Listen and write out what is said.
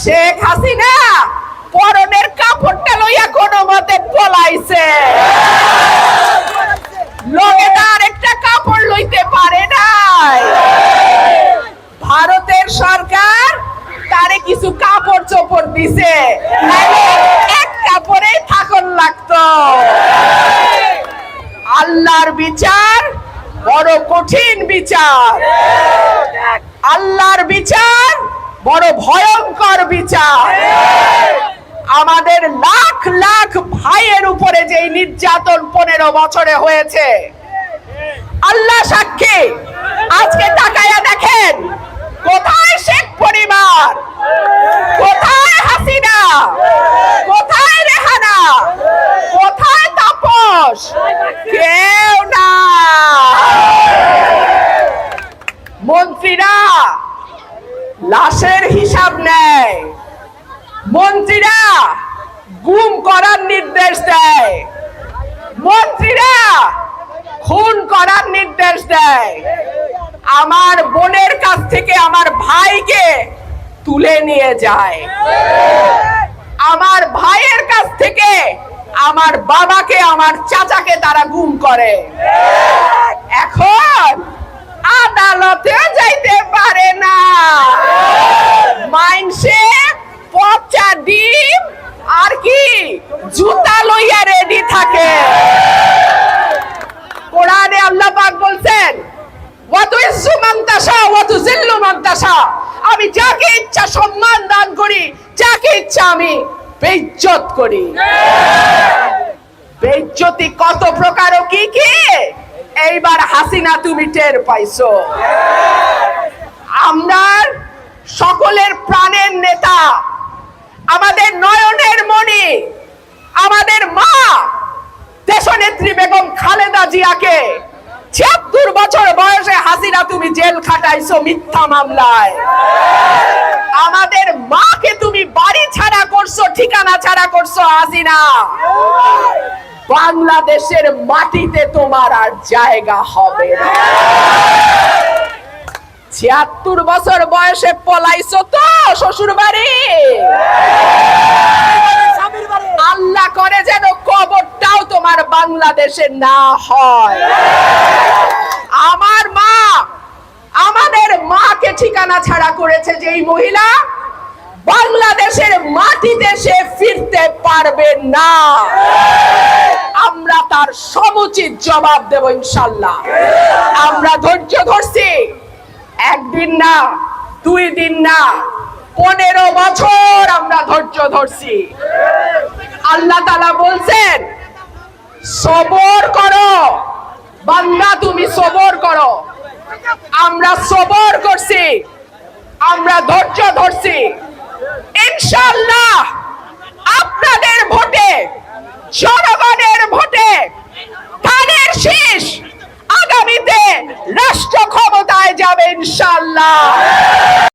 শেখ হাসিনা পরনের কাপড়টা লইয়া কোনো মতে পলাইছে লোকে একটা কাপড় লইতে পারে নাই। ভারতের সরকার তারে কিছু কাপড় চোপড় দিছে। এক কাপড়েই থাকন লাগতো। আল্লাহর বিচার বড় কঠিন বিচার। আল্লাহর বিচার বড় ভয়ঙ্কর বিচার। আমাদের লাখ লাখ ভাইয়ের উপরে যে নির্যাতন পনেরো বছরে হয়েছে, আল্লাহ সাক্ষী, আজকে তাকায়া দেখেন, কোথায় শেখ পরিবার? কোথায় হাসিনা? কোথায় রেহানা? কোথায় তাপস? কেউ না মন্ত্রীরা লাশের হিসাব নেয়। মন্ত্রীরা গুম করার নির্দেশ দেয়। মন্ত্রীরা খুন করার নির্দেশ দেয়। আমার বোনের কাছ থেকে আমার ভাইকে তুলে নিয়ে যায়। আমার ভাইয়ের কাছ থেকে আমার বাবাকে, আমার চাচাকে তারা গুম করে। এখন আদালতে যাইতে পারে না। মাইনসে পচা ডিম আর কি জুতা লইয়া রেডি থাকে। কোরআনে আল্লাহ পাক বলছেন আমি যাকে ইচ্ছা সম্মান দান করি যাকে ইচ্ছা আমি বেইজ্জত করি। বেইজ্জতি কত প্রকার ও কি কি? এইবার হাসিনা তুমি টের পাইছো। আমরা সকলের প্রাণের নেতা। আমাদের নয়নের মণি, আমাদের মা, দেশনেত্রী বেগম খালেদা জিয়াকে ছিয়াত্তর বছর বয়সে হাসিনা তুমি জেল খাটাইছো মিথ্যা মামলায়। আমাদের মাকে তুমি বাড়ি ছাড়া করছ, ঠিকানা ছাড়া করছ হাসিনা। বাংলাদেশের মাটিতে তোমার আর জায়গা হবে ছিয়াত্তর বছর বয়সে পলাইছো তো শ্বশুর বাড়ি আল্লাহ করে যেন কবরটাও তোমার বাংলাদেশে না হয়। আমার মা আমাদের মাকে ঠিকানা ছাড়া করেছে যে এই মহিলা, বাংলাদেশের মাটিতে সে ফিরতে পারবে না। আমরা তার সমুচিত জবাব দেব ইনশাল্লাহ আমরা ধৈর্য ধরছি। একদিন না, দুই দিন না, পনেরো বছর আমরা ধৈর্য ধরছি। আল্লাহ তালা বলছেন, সবর করো। বান্দা, তুমি সবর করো। আমরা সবর করছি, আমরা ধৈর্য ধরছি। ইনশাল্লাহ